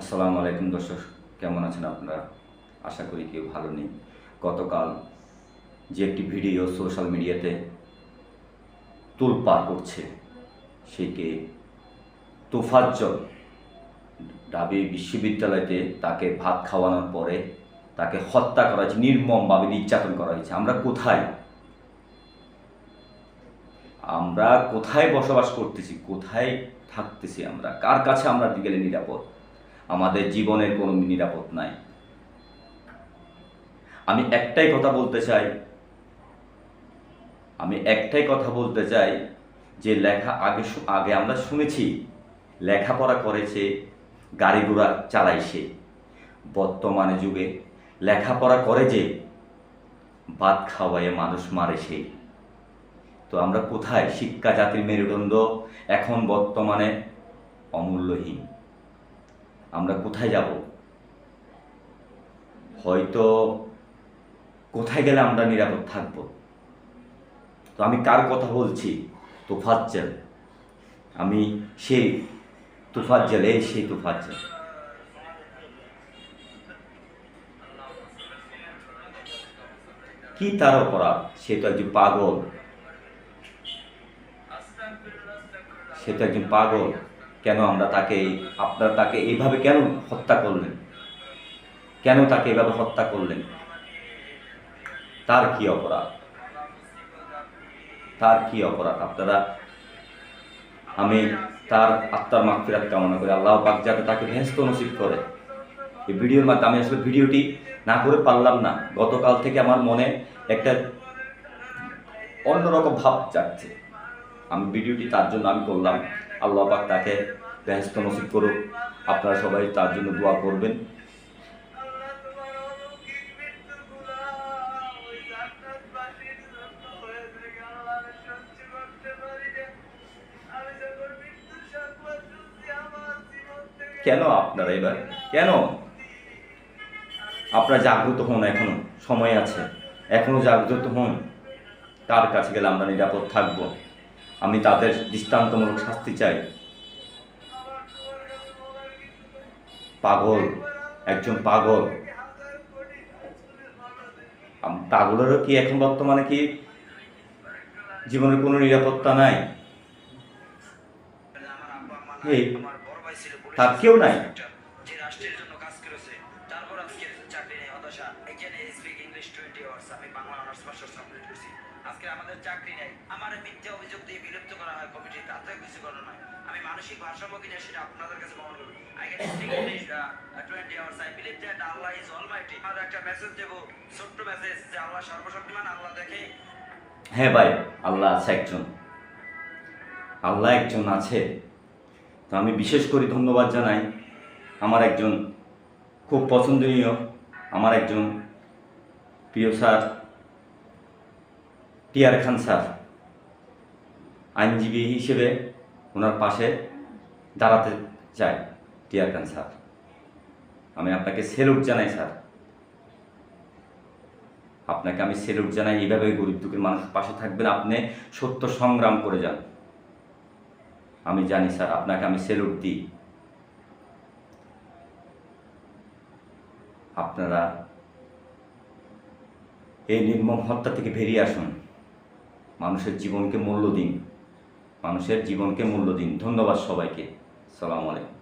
আসসালামু আলাইকুম দর্শক, কেমন আছেন আপনারা? আশা করি কেউ ভালো নেই। গতকাল যে একটি ভিডিও সোশ্যাল মিডিয়াতে তোলপাড় করছে, সেকে তোফাজ্জল ঢাবি বিশ্ববিদ্যালয়তে তাকে ভাত খাওয়ানোর পরে তাকে হত্যা করা হয়েছে, নির্মমভাবে নির্যাতন করা হয়েছে। আমরা কোথায়? আমরা কোথায় বসবাস করতেছি? কোথায় থাকতেছি আমরা? কার কাছে আমরা গেলে নিরাপদ? আমাদের জীবনের কোনো নিরাপদ নাই। আমি একটাই কথা বলতে চাই, আমি একটাই কথা বলতে চাই যে লেখা আগে আগে আমরা শুনেছি, লেখাপড়া করেছে, গাড়ি ঘোড়া চালায় সে বর্তমানে যুগে লেখাপড়া করে যে ভাত খাওয়াইয়ে মানুষ মারে সে তো আমরা কোথায় শিক্ষা জাতির মেরুদণ্ড এখন বর্তমানে অমূল্যহীন? আমরা কোথায় যাব? হয়তো কোথায় গেলে আমরা নিরাপদ থাকব? তো আমি কার কথা বলছি? তোফাজ্জেল আমি সেই তুফাজ্জেল এই সেই তুফাজ্জেল কি তার অপরাধ? সে তো একজন পাগল। সে তো একজন পাগল। কেন আমরা তাকে এই- আপনারা তাকে এইভাবে কেন হত্যা করলেন? কেন তাকে এভাবে হত্যা করলেন? তার কি অপরাধ? তার কি অপরাধ? আপনারা আমি তার আত্মার মাগফিরাত কামনা করি। আল্লাহ পাক যাতে তাকে ভেস্ত নসিব করে। এই ভিডিওর মাধ্যমে আমি আসলে ভিডিওটি না করে পারলাম না। গতকাল থেকে আমার মনে একটা অন্যরকম ভাব যাচ্ছে আমি ভিডিওটি তার জন্য আমি করলাম। আল্লাহ পাক তাকে ব্যস্ত নসিব করুক। আপনারা সবাই তার জন্য দোয়া করবেন। কেন আপনারা এবার? কেন? আপনারা জাগ্রত হন এখনও। সময় আছে। এখনও জাগ্রত হন। কার কাছে গেলে আমরা নিরাপদ থাকব। আমি তাদের দৃষ্টান্তমূলক শাস্তি চাই। পাগল একজন পাগল। পাগলেরও কি এখন বর্তমানে কি জীবনের কোনো নিরাপত্তা নাই? তার কেউ নাই? কমপ্লিট করছি আজকে আমাদের চাকরি নেই। আমার মিথ্যা অভিযোগ দিয়ে বিলুপ্ত করা হয় কমিটি তাতে কিছু নয় আমি মানসিক ভারসাম্য কিনা সেটা আপনাদের কাছে করব। I can twenty hours I believe that Allah is একটা মেসেজ দেব, ছোট্ট মেসেজ যে আল্লাহ সর্বশক্তিমান, আল্লাহ দেখে। হ্যাঁ ভাই, আল্লাহ আছে একজন। আল্লাহ একজন আছে। তো আমি বিশেষ করে ধন্যবাদ জানাই আমার একজন খুব পছন্দনীয়, আমার একজন প্রিয় স্যার টিয়ার খান স্যার, আইনজীবী হিসেবে ওনার পাশে দাঁড়াতে চাই, টিয়ার খান স্যার। আমি আপনাকে সেলুট জানাই স্যার। আপনাকে আমি সেলুট জানাই এইভাবে গরিব দুঃখের মানুষের পাশে থাকবেন, আপনি সত্য সংগ্রাম করে যান। আমি জানি স্যার, আপনাকে আমি সেলুট দিই। আপনারা এই নির্মম হত্যা থেকে বেরিয়ে আসুন। মানুষের জীবনকে মূল্য দিন। মানুষের জীবনকে মূল্য দিন। ধন্যবাদ সবাইকে। সালাম আলাইকুম।